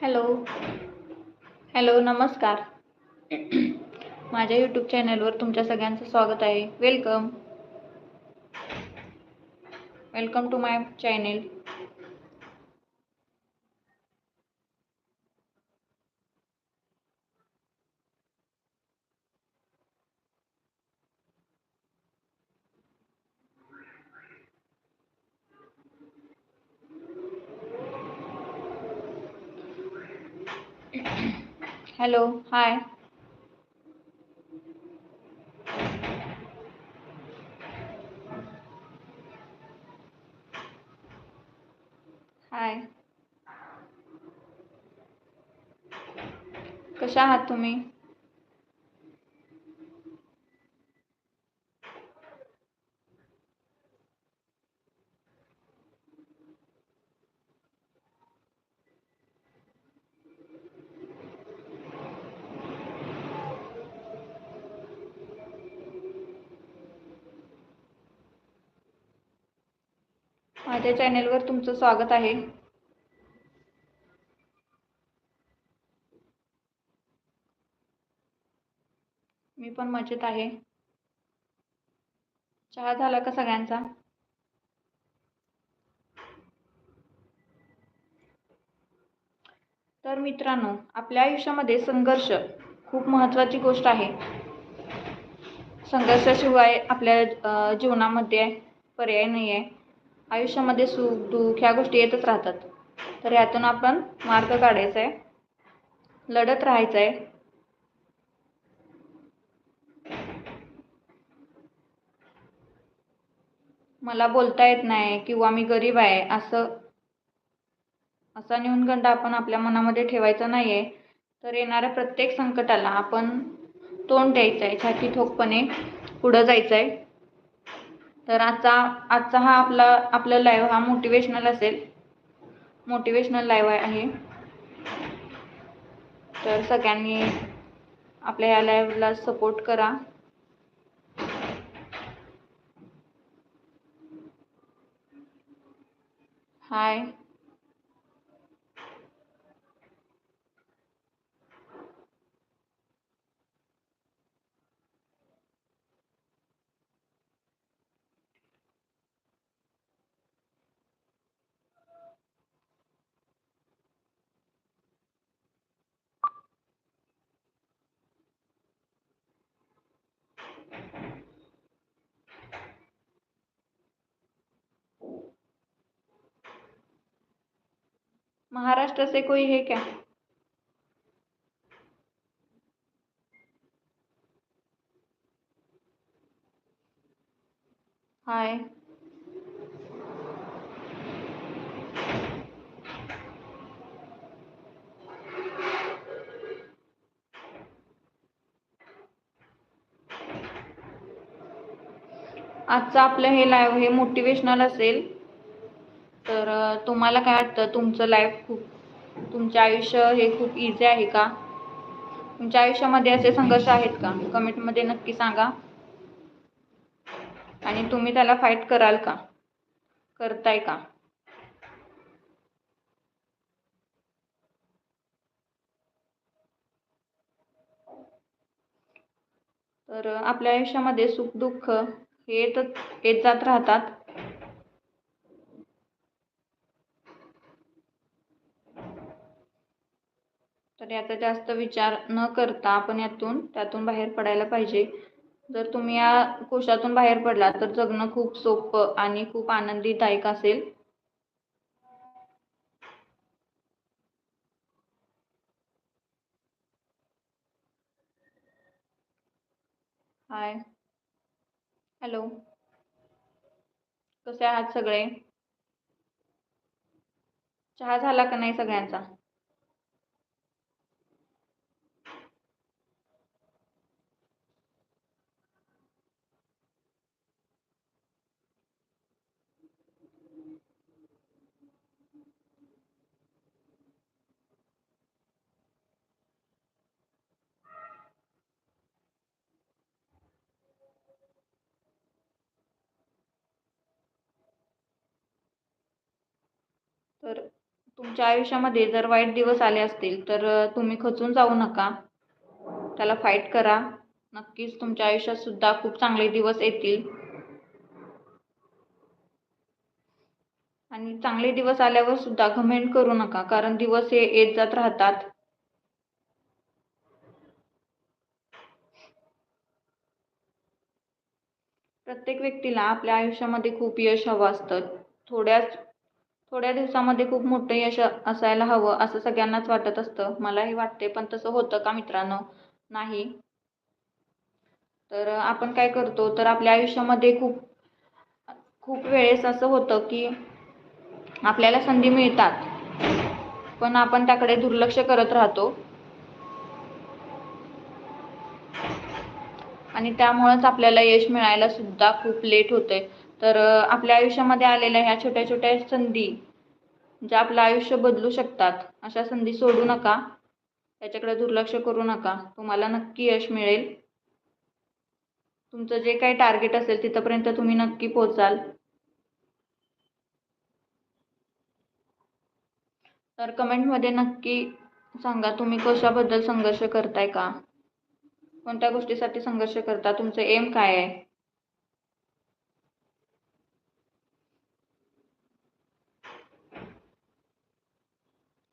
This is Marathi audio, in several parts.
हॅलो. हॅलो नमस्कार. माझ्या यूट्यूब चॅनलवर तुमच्या सगळ्यांचं स्वागत आहे. Welcome welcome to my channel hello hi. Hi. कशा आहात तुम्ही? माझ्या चॅनेलवर तुमचं स्वागत आहे. मी पण मजेत आहे. चहा झाला का सगळ्यांचा? तर मित्रांनो आपल्या आयुष्यामध्ये संघर्ष खूप महत्त्वाची गोष्ट आहे. संघर्षाशिवाय आपल्या जीवनामध्ये पर्याय नाही आहे आयुष्यामध्ये सुख दुःख ह्या गोष्टी येतच राहतात. तर यातून आपण मार्ग काढायचा आहे लढत राहायचं आहे मला बोलता येत नाही किंवा मी गरीब आहे असं असा न्यूनगंड आपण आपल्या मनामध्ये ठेवायचा नाही आहे तर येणाऱ्या प्रत्येक संकटाला आपण तोंड द्यायचं आहे छाती ठोकपणे पुढं जायचं आहे तर आजचा आजचा हा आपला आपला लाईव्ह हा मोटिवेशनल असेल. मोटिवेशनल लाईव्ह आहे तर सगळ्यांनी आपल्या या लाईव्हला सपोर्ट करा. हाय महाराष्ट्र से कोई है क्या? हाय. आजचं आपलं हे लाईव्ह हे मोटिवेशनल असेल. तुम्हाला काय वाटतं? तुमचं लाईफ खूप तुमचे आयुष्य हे खूप इझी आहे का? तुमच्या आयुष्यामध्ये असे संघर्ष आहेत का? कमेंटमध्ये नक्की सांगा. आणि तुम्ही त्याला फाईट कराल का? करताय का? तर आपल्या आयुष्यामध्ये सुख दुःख हे येतच येत जात राहतात. तर याचा जास्त विचार न करता आपण यातून त्यातून बाहेर पडायला पाहिजे. जर तुम्ही या कोशातून बाहेर पडला तर जगणं खूप सोपं आणि खूप आनंदीदायक असेल. हाय हॅलो कसे आहात सगळे? चहा झाला का नाही सगळ्यांचा तर तुमच्या आयुष्यामध्ये जर वाईट दिवस आले असतील तर तुम्ही खचून जाऊ नका. त्याला फाईट करा. नक्कीच तुमच्या आयुष्यात सुद्धा खूप चांगले दिवस येतील. आणि चांगले दिवस आल्यावर सुद्धा कमेंट करू नका कारण दिवस हे येत जात राहतात. प्रत्येक व्यक्तीला आपल्या आयुष्यामध्ये खूप यश हवं असतं. थोड्याच थोड्या दिवसामध्ये खूप मोठं यश असायला हवं असं सगळ्यांनाच वाटत असतं. मलाही वाटते पण तसं होतं का मित्रांनो? नाही. तर आपण काय करतो तर आपल्या आयुष्यामध्ये खूप खूप वेळेस असं होतं की आपल्याला संधी मिळतात पण आपण त्याकडे दुर्लक्ष करत राहतो. आणि त्यामुळेच आपल्याला यश मिळायला सुद्धा खूप लेट होते तर आपल्या आयुष्यामध्ये आलेल्या ह्या छोट्या छोट्या संधी ज्या आपलं आयुष्य बदलू शकतात अशा संधी सोडू नका. त्याच्याकडे दुर्लक्ष करू नका. तुम्हाला नक्की यश मिळेल. तुमचं जे काही टार्गेट असेल तिथंपर्यंत तुम्ही नक्की पोचाल तर कमेंटमध्ये नक्की सांगा तुम्ही कशाबद्दल संघर्ष करताय का? कोणत्या गोष्टीसाठी संघर्ष करता? तुमचं एम काय आहे?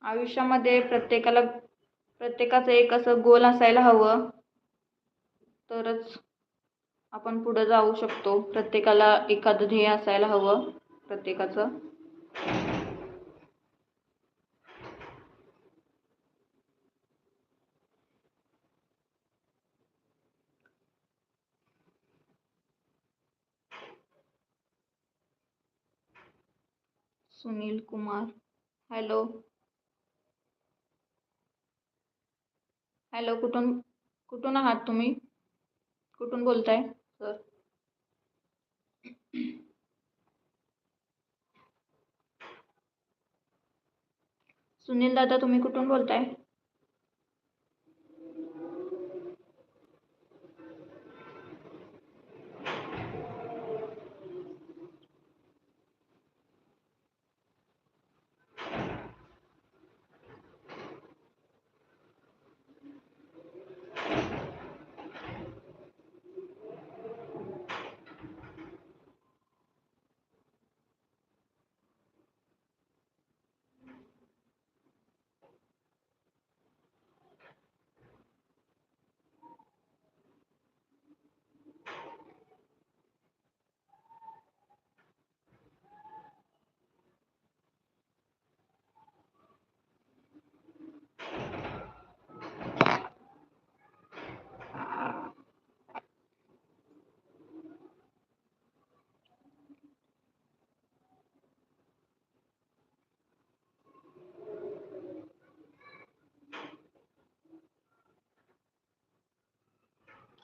आयुष्यामध्ये प्रत्येकाला प्रत्येकाचं एक असं गोल असायला हवं. तरच आपण पुढं जाऊ शकतो. प्रत्येकाला एखादं ध्येय असायला हवं प्रत्येकाचं. सुनील कुमार. हॅलो. हॅलो कुठून कुठून आहात तुम्ही? कुठून बोलताय? सर सुनील दादा तुम्ही कुठून बोलताय?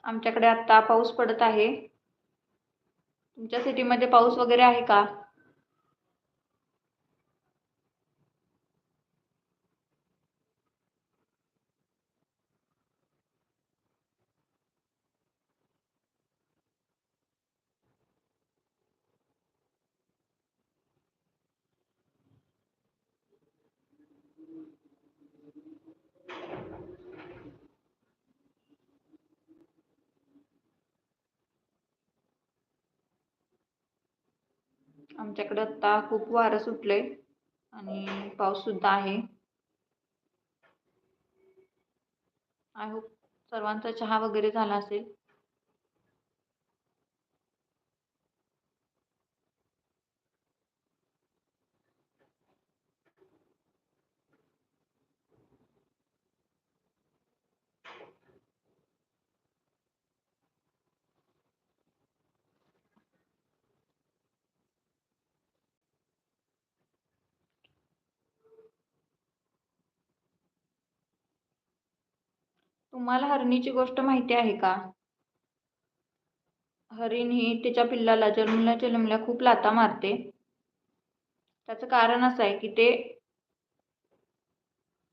आमच्याकडे आत्ता पाऊस पडत आहे. तुमच्या सिटीमध्ये पाऊस वगैरे आहे का? आमच्याकडं आत्ता खूप वारं सुटलंय आणि पाऊससुद्धा आहे. आय होप सर्वांचा चहा वगैरे झाला असेल. तुम्हाला हरणीची गोष्ट माहिती आहे का? हरिण ही तिच्या पिल्लाला जन्मल्या जन्मल्या खूप लाता मारते. त्याचं कारण असं आहे की ते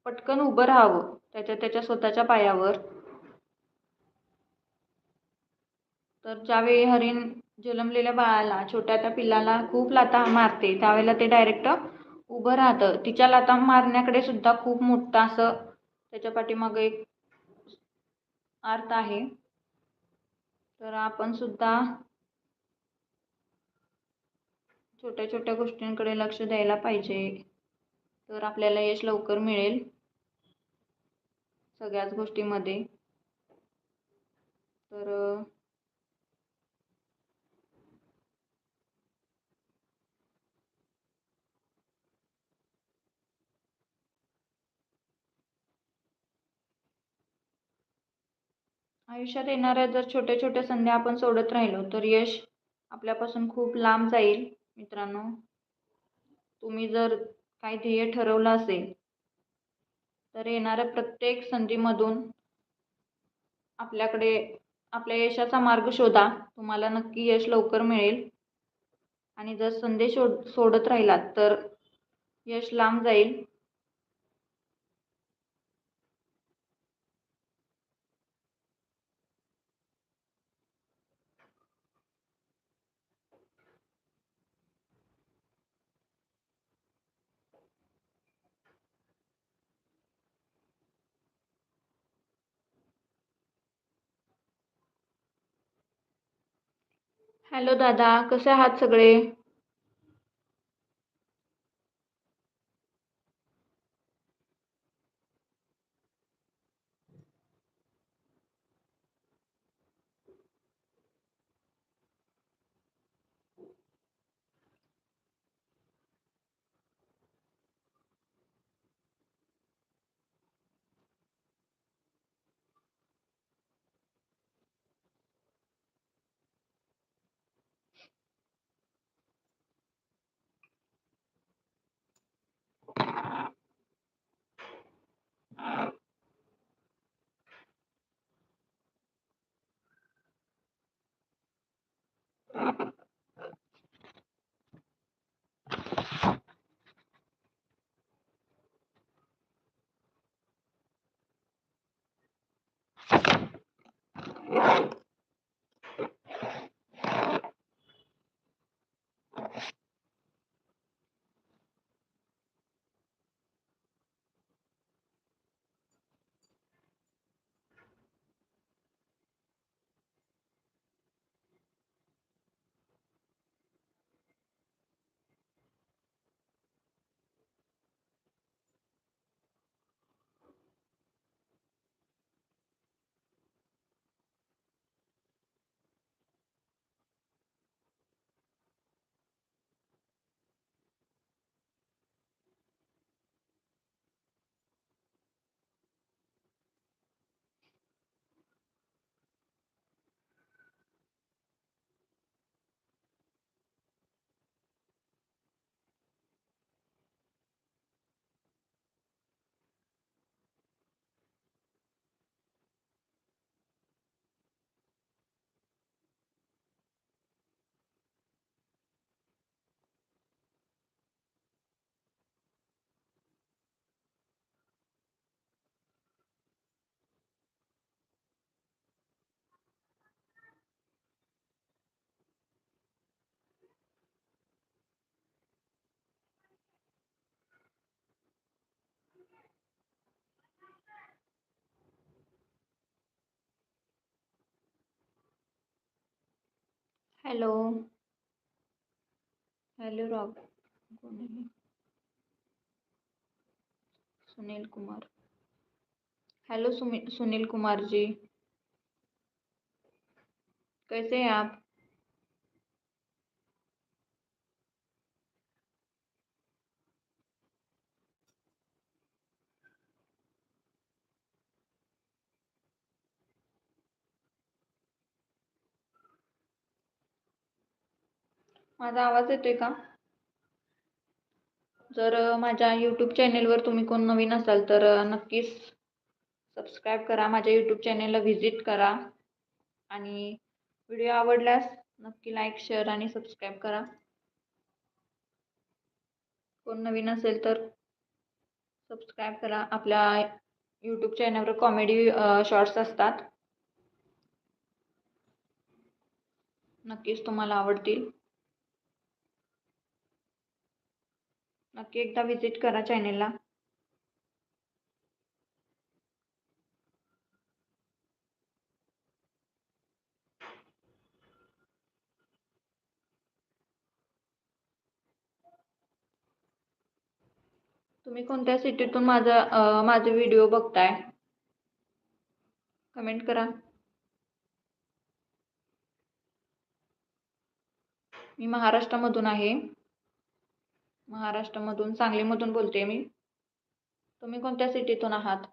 पटकन उभं राहावं. त्याच्या त्याच्या स्वतःच्या पायावर. तर ज्यावेळी हरिण जन्मलेल्या बाळाला छोट्या त्या पिल्लाला खूप लाता मारते त्यावेळेला ते डायरेक्ट उभं राहतं. तिच्या लाता मारण्याकडे सुद्धा खूप मोठं असं त्याच्या पाठीमागं एक अर्थ आहे. तर आपण सुद्धा छोट्या छोट्या गोष्टींकडे लक्ष द्यायला पाहिजे. तर आपल्याला यश लवकर मिळेल सगळ्याच गोष्टीमध्ये. तर आयुष्यात येणाऱ्या जर छोट्या छोट्या संधी आपण सोडत राहिलो तर यश आपल्यापासून खूप लांब जाईल. मित्रांनो तुम्ही जर काही ध्येय ठरवलं असेल तर येणाऱ्या प्रत्येक संधीमधून आपल्याकडे आपल्या यशाचा मार्ग शोधा. तुम्हाला नक्की यश लवकर मिळेल. आणि जर संधी शोध सोडत राहिलात तर यश लांब जाईल. हॅलो दादा कसे आहात सगळे? Hello hello Rob Sunil Kumar hello Sunil Kumar ji कैसे हैं आप? माझा आवाज येतोय का? जर माझ्या यूट्यूब चॅनेलवर तुम्ही कोण नवीन असाल तर नक्कीच सबस्क्राईब करा. माझ्या यूट्यूब चॅनेलला व्हिजिट करा. आणि व्हिडिओ आवडल्यास नक्की लाईक शेअर आणि सबस्क्राईब करा. कोण नवीन असेल तर सबस्क्राईब करा. आपल्या यूट्यूब चॅनलवर कॉमेडी शॉर्ट्स असतात. नक्कीच तुम्हाला आवडतील. नक्की एकदा व्हिजिट करा चॅनेलला तुम्ही कोणत्या सिटीतून माझा माझे व्हिडिओ बघताय? कमेंट करा. मी महाराष्ट्रामधून आहे. महाराष्ट्रामधून सांगलीमधून बोलते मी. तुम्ही कोणत्या सिटीतून आहात?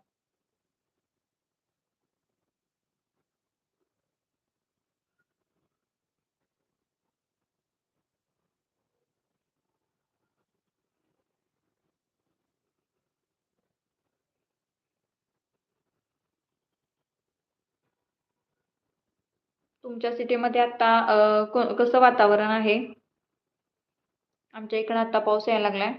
तुमच्या सिटीमध्ये आता कसं वातावरण आहे? आमच्या इकडं आत्ता पाऊस यायला लागला आहे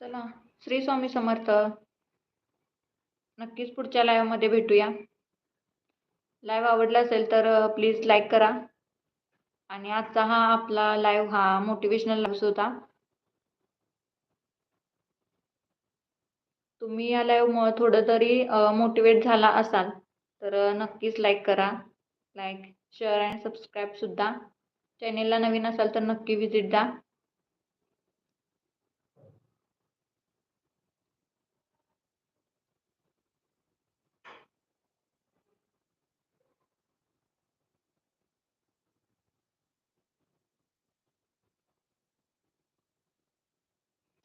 चला श्री स्वामी समर्थ. नक्कीच पुढच्या लाईव्हमध्ये भेटूया. लाईव्ह आवडला असेल तर प्लीज लाईक करा. आणि आजचा हा आपला लाईव्ह हा मोटिवेशनल लाईव्ह होता. तुम्ही या लाईव्हमुळं थोडं तरी मोटिवेट झाला असाल तर नक्कीच लाईक करा. लाईक शेअर आणि सबस्क्राईबसुद्धा चॅनेलला नवीन असाल तर नक्की व्हिजिट द्या.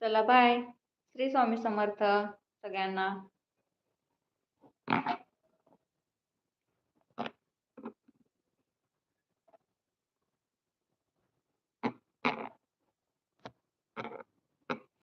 चला बाय श्री स्वामी समर्थ सगळ्यांना.